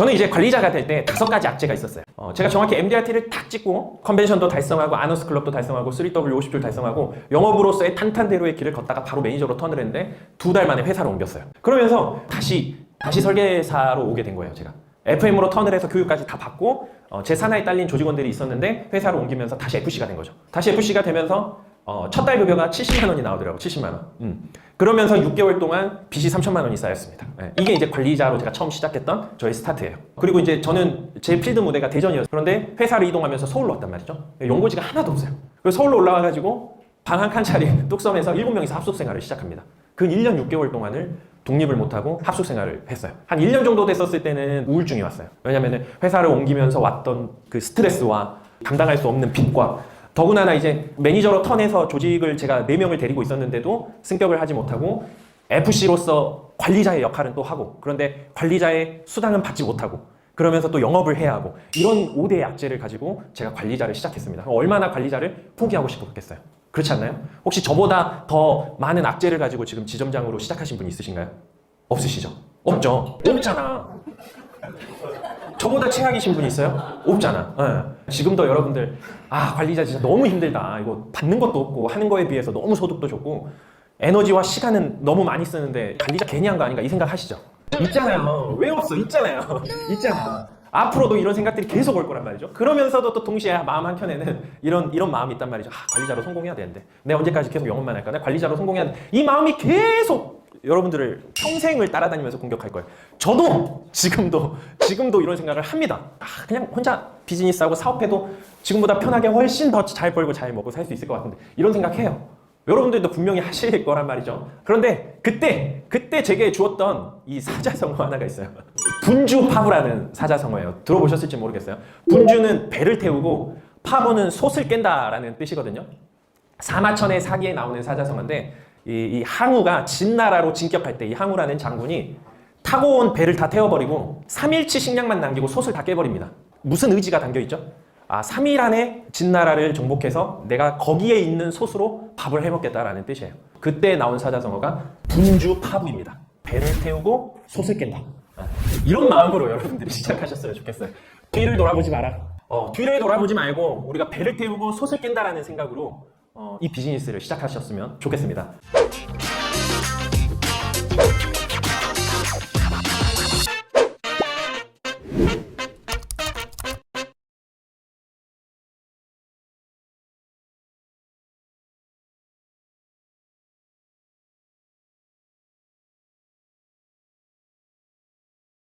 저는 이제 관리자가 될 때 다섯 가지 악재가 있었어요. 어, 제가 정확히 MDRT를 딱 찍고 컨벤션도 달성하고 아너스 클럽도 달성하고 3W 50줄 달성하고 영업으로서의 탄탄대로의 길을 걷다가 바로 매니저로 턴을 했는데 두 달 만에 회사로 옮겼어요. 그러면서 다시 다시 설계사로 오게 된 거예요, 제가. FM으로 턴을 해서 교육까지 다 받고 어, 제 산하에 딸린 조직원들이 있었는데 회사로 옮기면서 다시 FC가 된 거죠. 다시 FC가 되면서 어, 첫달 급여가 70만 원이 나오더라고, 70만 원. 음. 그러면서 6개월 동안 빚이 3천만 원이 쌓였습니다. 예, 이게 이제 관리자로 제가 처음 시작했던 저의 스타트예요. 그리고 이제 저는 제 필드 무대가 대전이었어요. 그런데 회사를 이동하면서 서울로 왔단 말이죠. 연고지가 하나도 없어요. 그래서 서울로 올라와가지고 방 한 칸짜리 뚝섬에서 7명이서 합숙 생활을 시작합니다. 그 1년 6개월 동안을 독립을 못하고 합숙 생활을 했어요. 한 1년 정도 됐었을 때는 우울증이 왔어요. 왜냐면 회사를 옮기면서 왔던 그 스트레스와 감당할 수 없는 빚과 더군다나 이제 매니저로 턴해서 조직을 제가 4명을 데리고 있었는데도 승격을 하지 못하고 FC로서 관리자의 역할은 또 하고 그런데 관리자의 수당은 받지 못하고 그러면서 또 영업을 해야 하고 이런 5대의 악재를 가지고 제가 관리자를 시작했습니다. 얼마나 관리자를 포기하고 싶었겠어요. 그렇지 않나요? 혹시 저보다 더 많은 악재를 가지고 지금 지점장으로 시작하신 분 있으신가요? 없으시죠? 없죠? 없잖아. 저보다 최악이신 분 있어요? 없잖아. 예. 지금도 여러분들 아 관리자 진짜 너무 힘들다. 이거 받는 것도 없고 하는 거에 비해서 너무 소득도 좋고 에너지와 시간은 너무 많이 쓰는데 관리자 괜히 한 거 아닌가 이 생각 하시죠? 있잖아요. 왜 없어? 있잖아요. 있잖아. 앞으로도 이런 생각들이 계속 올 거란 말이죠. 그러면서도 또 동시에 마음 한켠에는 이런 이런 마음이 있단 말이죠. 아, 관리자로 성공해야 되는데 내가 언제까지 계속 영업만 할까? 내가 관리자로 성공해야 돼. 이 마음이 계속 여러분들을 평생을 따라다니면서 공격할 거예요. 저도 지금도 지금도 이런 생각을 합니다. 아, 그냥 혼자 비즈니스하고 사업해도 지금보다 편하게 훨씬 더 잘 벌고 잘 먹고 살 수 있을 것 같은데 이런 생각해요. 여러분들도 분명히 하실 거란 말이죠. 그런데 그때 그때 제게 주었던 이 사자성어 하나가 있어요. 분주 파부라는 사자성어예요. 들어보셨을지 모르겠어요. 분주는 배를 태우고 파부는 솥을 깬다라는 뜻이거든요. 사마천의 사기에 나오는 사자성어인데 이, 이 항우가 진나라로 진격할 때 이 항우라는 장군이 타고 온 배를 다 태워버리고 3일치 식량만 남기고 솥을 다 깨버립니다. 무슨 의지가 담겨 있죠? 아, 3일 안에 진나라를 정복해서 내가 거기에 있는 솥으로 밥을 해먹겠다라는 뜻이에요. 그때 나온 사자성어가 분주 파부입니다. 배를 태우고 솥을 깬다. 아, 이런 마음으로 여러분들이 시작하셨으면 좋겠어요. 뒤를 돌아보지 마라. 어, 뒤를 돌아보지 말고 우리가 배를 태우고 솥을 깬다라는 생각으로 어, 이 비즈니스를 시작하셨으면 좋겠습니다.